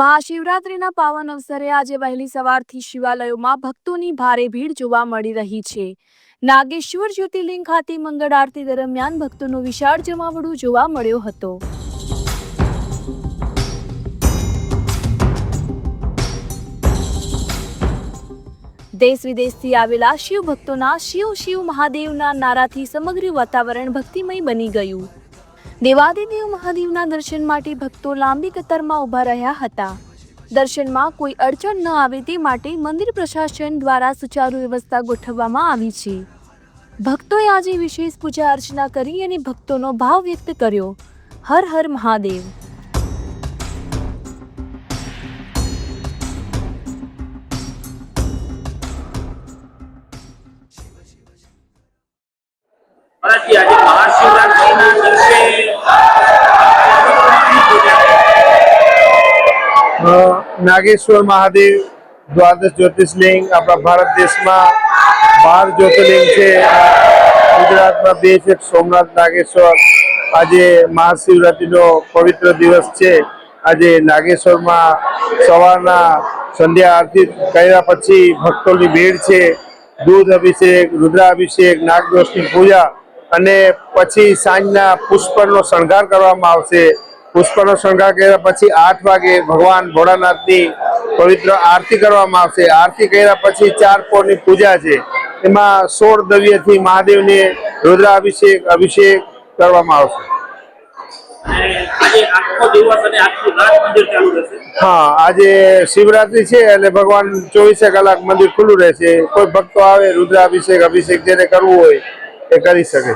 મહાશિવરાત્રિના પાવન અવસરે આજે વહેલી સવારથી શિવાલયોમાં ભક્તોની ભારે ભીડ જોવા મળી રહી છે. નાગેશ્વર જ્યોતિર્લિંગ ખાતે મંગળ આરતી દરમિયાન ભક્તોનો વિશાળ જમાવડું જોવા મળ્યો હતો. દેશ વિદેશથી આવેલા શિવ ભક્તોના શિવ શિવ મહાદેવના નારાથી સમગ્ર વાતાવરણ ભક્તિમય બની ગયું. દેવાદિદેવ મહાદેવના દર્શન માટે ભક્તો લાંબી કતારમાં ઊભા રહ્યા હતા. દર્શનમાં કોઈ અડચણ ન આવે તે માટે મંદિર પ્રશાસન દ્વારા સુચારુ વ્યવસ્થા ગોઠવવામાં આવી છે. ભક્તોએ આજે વિશેષ પૂજા અર્ચના કરી અને ભક્તોનો ભાવ વ્યક્ત કર્યો. હર હર મહાદેવ. મહાશિવરાત્રિના નાગેશ્વર મહાદેવ, દ્વાદશ જ્યોતિષલિંગ, આપણા ભારત દેશમાં બાર જ્યોતિર્લિંગ છે. ગુજરાતમાં બે છે સોમનાથ નાગેશ્વર. આજે મહાશિવરાત્રિનો પવિત્ર દિવસ છે. આજે નાગેશ્વરમાં સવારના સંધ્યા આરતી કર્યા પછી ભક્તોની ભીડ છે. દૂધ અભિષેક, રુદ્રાભિષેક, નાગદોષની પૂજા અને પછી સાંજના પુષ્પનો શણગાર કરવામાં આવશે. પુષ્પનો શણગાર કર્યા પછી આઠ વાગે ભગવાન ભોળાનાથની પવિત્ર આરતી કરવામાં આવશે. આરતી કર્યા પછી ચાર પોરની પૂજા છે. એમાં સોળ દ્રવ્યથી મહાદેવને રુદ્રાભિષેક અભિષેક કરવામાં આવશે. હા આજે શિવરાત્રી છે એટલે ભગવાન ચોવીસે કલાક મંદિર ખુલ્લું રહેશે. કોઈ ભક્તો આવે રુદ્રાભિષેક અભિષેક જેને કરવું હોય એ કરી શકે.